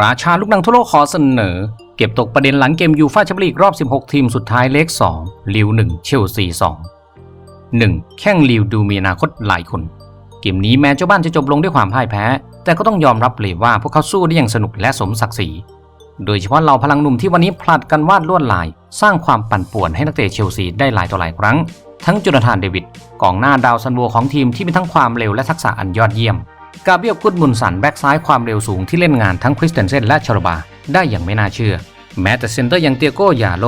ราชาลูกนังทั่วโลกขอเสนอ เก็บตกประเด็นหลังเกมยูฟ่าแชมเปี้ยนลีกรอบ 16 ทีมสุดท้ายเลข2ลิว1เชลซี2 1 แข้งลิวดูมีอนาคตหลายคน เกมนี้แม้เจ้าบ้านจะจบลงด้วยความพ่ายแพ้ แต่ก็ต้องยอมรับเลยว่าพวกเขาสู้ได้อย่างสนุกและสมศักดิ์ศรีโดยเฉพาะเหล่าพลังหนุ่มที่วันนี้ผลัดกันวาดลวดลาย สร้างความปั่นป่วนให้นักเตะเชลซีได้หลายต่อหลายครั้ง ทั้งจุนธานเดวิดกองหน้าดาวซันโวของทีมที่มีทั้งความเร็วและทักษะอันยอดเยี่ยม กาเบียลกุดมุนสันแบ็กซ้ายความเร็วสูงที่เล่นงานทั้งคริสเตนเซนและชารบา ได้อย่างไม่น่าเชื่อ แม้แต่เซนเตอร์อย่างเตียโกยาโล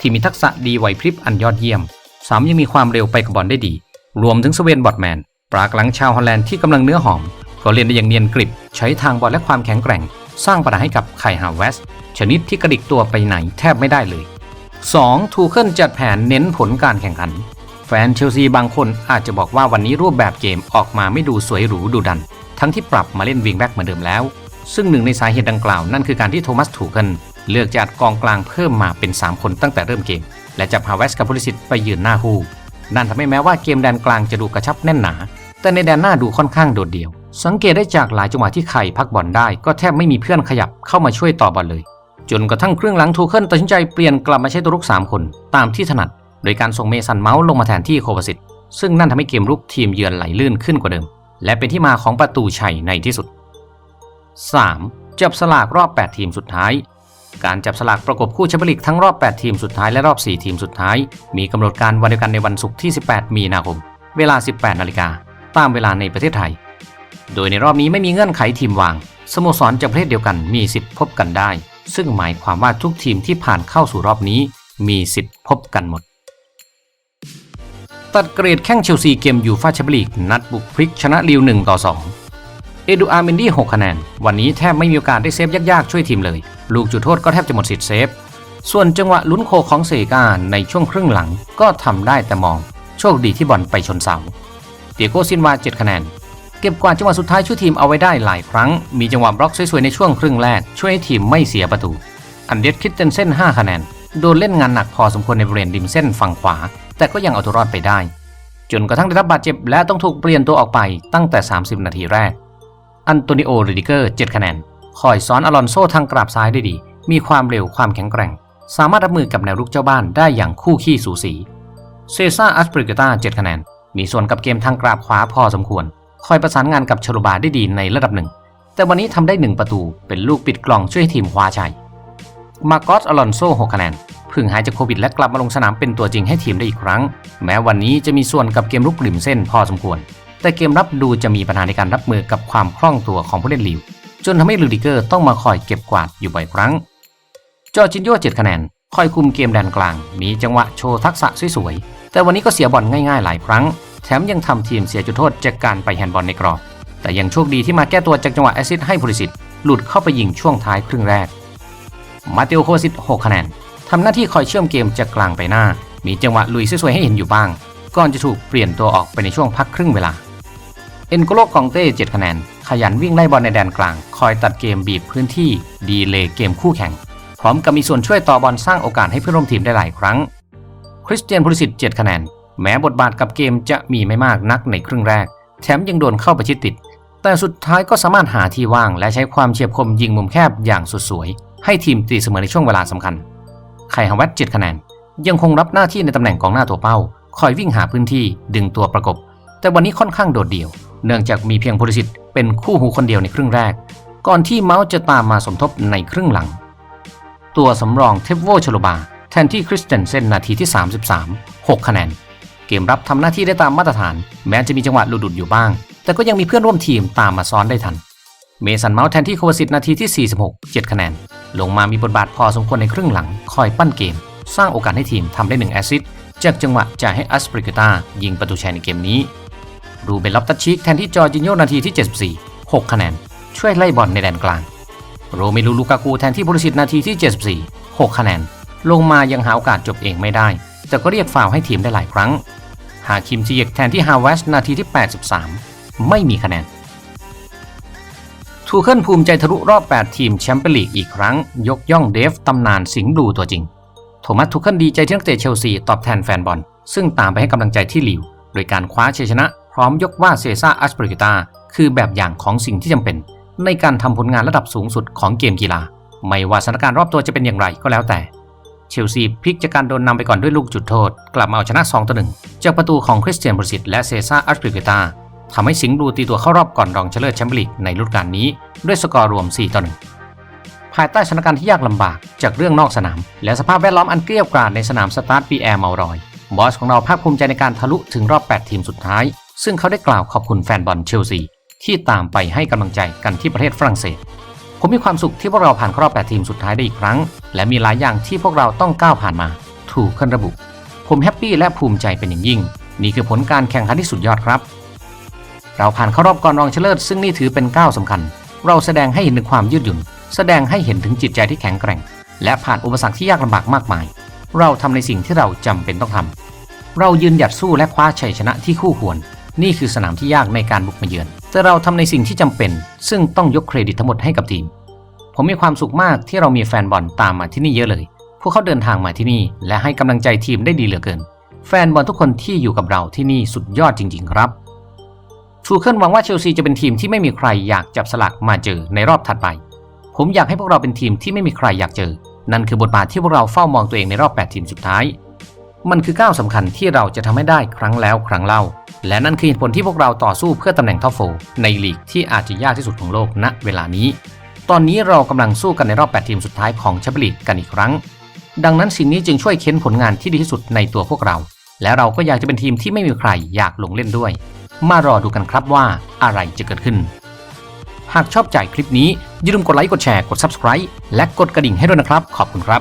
ที่มีทักษะดีไหวพริบอันยอดเยี่ยมสามยังมีความเร็วไปกับบอลได้ดี รวมถึงสเวนบอดแมน ปรากหลังชาวฮอลแลนด์ที่กำลังเนื้อหอม ก็เล่นได้อย่างเนียนกริบ ใช้ทางบอลและความแข็งแกร่ง สร้างปัญหาให้กับไคฮาวเวสชนิดที่กระดิกตัวไปไหนแทบไม่ได้เลย 2. ทูเคิลจัดแผนเน้นผลการแข่งขัน ฟนเชลซีบางคนอาจจะบอกว่าวันนี้รูปแบบเกมออกมาไม่ดูสวยหรูดูดัน ทั้งที่ปรับมาเล่นวิงแบ็กเหมือนเดิมแล้ว ซึ่งหนึ่งในสาเหตุดังกล่าวนั่นคือการที่โทมัสทูเคิลเลือกจัดกองกลางเพิ่มมาเป็น 3 คนตั้งแต่เริ่มเกม และจับฮาเวสกับพุลิสิตไปยืนหน้าฮูนั่นทำให้แม้ว่าเกมแดนกลางจะดูกระชับแน่นหนา แต่ในแดนหน้าดูค่อนข้างโดดเดี่ยว สังเกตได้จากหลายจังหวะที่ไข่พักบอลได้ ก็แทบไม่มีเพื่อนขยับเข้ามาช่วยต่อบอลเลย จนกระทั่งครึ่งหลังทูเคิลตัดสินใจเปลี่ยนกลับมาใช้ตัวรุก 3 คน ตามที่ถนัด โดยการส่งเมสันเมาส์ลงมาแทนที่โควาสิตซึ่งนั่นทำให้เกมรุกทีมเยือนไหลลื่นขึ้นกว่าเดิม และเป็นที่มาของประตูชัยในที่สุด 3. จับสลากรอบ 8 ทีมสุดท้าย การจับสลากประกบคู่แชมเปี้ยนลีกทั้งรอบ 8 ทีมสุดท้ายและรอบ 4 ทีมสุดท้าย มีกำหนดการวันเดียวกันในวันศุกร์ที่ 18 มีนาคม เวลา 18 นาฬิกาตามเวลาในประเทศไทย โดยในรอบนี้ไม่มีเงื่อนไขทีมวาง สโมสรจากประเทศเดียวกันมีสิทธิ์พบกันได้ ซึ่งหมายความว่าทุกทีมที่ผ่านเข้าสู่รอบนี้ มีสิทธิ์พบกันหมด ตัดเกรดแข้งเชลซีเกมยูฟ่าแชมเปี้ยนลีกนัดบุกพลิกชนะลิว1ต่อ 2 เอดูอาร์เมนดี้6คะแนน วันนี้แทบไม่มีโอกาสได้เซฟยากๆ ช่วยทีมเลย ลูกจุดโทษก็แทบจะหมดสิทธิ์เซฟ ส่วนจังหวะลุ้นโคของเซกาในช่วงครึ่งหลังก็ทำได้แต่มอง โชคดีที่บอลไปชนเสาเตียโกซินวา7คะแนน เก็บกวาดจังหวะสุดท้ายช่วยทีมเอาไว้ได้หลายครั้ง มีจังหวะบล็อกสวยๆในช่วงครึ่งแรก ช่วยให้ทีมไม่เสียประตู อันเดสคิดเตนเส้น5คะแนน โดนเล่นงานหนักพอสมควรในบริเวณริมเส้นฝั่งขวา แต่ก็ยังเอาตัวรอดไปได้ จนกระทั่งได้รับบาดเจ็บและต้องถูกเปลี่ยนตัวออกไปตั้งแต่ 30 นาทีแรก อันโตนิโอริดิเกอร์ 7 คะแนน คอยซ้อนอลอนโซทางกราบซ้ายได้ดี มีความเร็วความแข็งแกร่ง สามารถรับมือกับแนวรุกเจ้าบ้านได้อย่างคู่ขี้สูสี เซซ่าอัสปริกตา7 คะแนน มีส่วนกับเกมทางกราบขวาพอสมควร คอยประสานงานกับชโลบาได้ดีในระดับหนึ่ง แต่วันนี้ทำได้1ประตูเป็นลูกปิดกล่องช่วยให้ทีมคว้าชัย มาโกสอลอนโซ6คะแนนเพิ่งหายจากโควิดและกลับมาลงสนามเป็นตัวจริงให้ทีมได้อีกครั้ง แม้วันนี้จะมีส่วนกับเกมรุกริมเส้นพอสมควร แต่เกมรับดูจะมีปัญหาในการรับมือกับความคล่องตัวของผู้เล่นลิวจนทำให้ลูดิเกอร์ต้องมาคอยเก็บกวาดอยู่บ่อยครั้ง จอจินโย7คะแนนคอยคุมเกมแดนกลาง มีจังหวะโชว์ทักษะสวยๆแต่วันนี้ก็เสียบอลง่ายๆหลายครั้ง แถมยังทำทีมเสียจุดโทษจากการไปแฮนด์บอลในกรอบแต่ยังโชคดีที่มาแก้ตัวจากจังหวะแอซิดให้พุริสิตหลุดเข้าไปยิงช่วงท้ายครึ่งแรก มาเตโอโคซิต6คะแนนทำหน้าที่คอยเชื่อมเกมจากกลางไปหน้า มีจังหวะลุยสวยๆให้เห็นอยู่บ้าง ก่อนจะถูกเปลี่ยนตัวออกไปในช่วงพักครึ่งเวลา เอ็นโกโลกองเต้7คะแนน ขยันวิ่งไล่บอลในแดนกลาง คอยตัดเกมบีบพื้นที่ ดีเลย์เกมคู่แข่ง พร้อมกับมีส่วนช่วยต่อบอลสร้างโอกาสให้เพื่อนร่วมทีมได้หลายครั้ง คริสเตียนพูลิสิต7คะแนน แม้บทบาทกับเกมจะมีไม่มากนักในครึ่งแรก แถมยังโดนเข้าประชิดติด แต่สุดท้ายก็สามารถหาที่ว่าง และใช้ความเฉียบคมยิงมุมแคบอย่างสุดสวย ให้ทีมตีเสมอในช่วงเวลาสำคัญ ไคฮาวัต7คะแนน ยังคงรับหน้าที่ในตำแหน่งกองหน้าตัวเป้า คอยวิ่งหาพื้นที่ดึงตัวประกบ แต่วันนี้ค่อนข้างโดดเดี่ยว เนื่องจากมีเพียงโพลิสิตเป็นคู่หูคนเดียวในครึ่งแรก ก่อนที่เมาส์จะตามมาสมทบในครึ่งหลัง ตัวสำรองเทปโวชโลบา แทนที่คริสเตนเซนนาทีที่ 33 6 คะแนน เกมรับทำหน้าที่ได้ตามมาตรฐาน แม้จะมีจังหวะหลุดๆอยู่บ้าง แต่ก็ยังมีเพื่อนร่วมทีมตามมาซ้อนได้ทัน เมสันเมาส์แทนที่โควสิตนาทีที่ 46 7 คะแนน ลงมามีบทบาทพอสมควรในครึ่งหลัง คอยปั้นเกม สร้างโอกาสให้ทีมทำได้1แอสซิสต์จากจังหวะจ่ายให้อัสปริกตายิงประตูชัยในเกมนี้ รูเบนล็อบตัชชิกแทนที่จอร์จินโยนาทีที่ 74 6 คะแนน ช่วยไล่บอลในแดนกลาง โรเมลูลูกากูแทนที่บริสิตนาทีที่ 74 6 คะแนน ลงมายังหาโอกาสจบเองไม่ได้ แต่ก็เรียกฟาวให้ทีมได้หลายครั้ง หาคิมซีเยกแทนที่ฮาวเวสนาทีที่ 83 ไม่มีคะแนน ทูเคิลภูมิใจทะลุรอบ 8 ทีมแชมเปี้ยนลีกอีกครั้ง ยกย่องเดฟตำนานสิงห์บลูตัวจริง โทมัสทูเคิลดีใจที่นักเตะเชลซีตอบแทนแฟนบอล ซึ่งตามไปให้กำลังใจที่ลิว โดยการคว้าชัยชนะ พร้อมยกว่าเซซ่าอัสเปริกตาคือแบบอย่างของสิ่งที่จำเป็น ในการทำผลงานระดับสูงสุดของเกมกีฬา ไม่ว่าสถานการณ์รอบตัวจะเป็นอย่างไรก็แล้วแต่ เชลซีพลิกจากการโดนนำไปก่อนด้วยลูกจุดโทษ กลับมาเอาชนะ2ต่อ1จากประตูของคริสเตียนบริสิตและเซซ่าอัสเปริกตา ทำให้สิงห์บลูตีตัวเข้ารอบก่อนรองชนะเลิศแชมเปี้ยนลีกในฤดูกาลนี้ ด้วยสกอร์รวม 4 ต่อ 1 ภายใต้สถานการณ์ที่ยากลำบากจากเรื่องนอกสนาม และสภาพแวดล้อมอันเกลี้ยกล่อมในสนามสตาร์ทปีแอร์เมารอย บอสของเราภาคภูมิใจในการทะลุถึงรอบ 8 ทีมสุดท้าย ซึ่งเขาได้กล่าวขอบคุณแฟนบอลเชลซีที่ตามไปให้กำลังใจกันที่ประเทศฝรั่งเศส ผมมีความสุขที่พวกเราผ่านรอบ 8 ทีมสุดท้ายได้อีกครั้ง และมีหลายอย่างที่พวกเราต้องก้าวผ่านมา ถูกขึ้นระบุ ผมแฮปปี้และภูมิใจเป็นอย่างยิ่ง นี่คือผลการแข่งขันที่สุดยอดครับ เราผ่านเข้ารอบก่อนรองชนะเลิศซึ่งนี่ถือเป็นก้าวสำคัญ เราแสดงให้เห็นถึงความยืดหยุ่น แสดงให้เห็นถึงจิตใจที่แข็งแกร่ง และผ่านอุปสรรคที่ยากลำบากมากมาย เราทำในสิ่งที่เราจำเป็นต้องทำเรายืนหยัดสู้และคว้าชัยชนะที่คู่ควร นี่คือสนามที่ยากในการบุกมาเยือน แต่เราทำในสิ่งที่จำเป็น ซึ่งต้องยกเครดิตทั้งหมดให้กับทีม ผมมีความสุขมากที่เรามีแฟนบอลตามมาที่นี่เยอะเลย พวกเขาเดินทางมาที่นี่ และให้กำลังใจทีมได้ดีเหลือเกิน แฟนบอลทุกคนที่อยู่กับเราที่นี่สุดยอดจริง ๆ ครับ ทูเคิลหวังว่าเชลซีจะเป็นทีมที่ไม่มีใครอยากจับสลักมาเจอในรอบถัดไป ผมอยากให้พวกเราเป็นทีมที่ไม่มีใครอยากเจอ นั่นคือบทบาทที่พวกเราเฝ้ามองตัวเองในรอบ 8 ทีมสุดท้าย มันคือก้าวสำคัญที่เราจะทำให้ได้ครั้งแล้วครั้งเล่า และนั่นคือเหตุผลที่พวกเราต่อสู้เพื่อตำแหน่งท็อปโฟร์ในลีกที่อาจจะยากที่สุดของโลกณเวลานี้ ตอนนี้เรากำลังสู้กันในรอบ 8 ทีมสุดท้ายของแชมเปี้ยนลีกกันอีกครั้ง ดังนั้นสิ่งนี้จึงช่วยเค้นผลงานที่ดีที่สุดในตัวพวกเรา และเราก็อยากจะเป็นทีมที่ไม่มีใครอยากลงเล่นด้วย มารอดูกันครับว่าอะไรจะเกิดขึ้น หากชอบใจคลิปนี้อย่าลืมกดไลค์กดแชร์กด Subscribe และกดกระดิ่งให้ด้วยนะครับ ขอบคุณครับ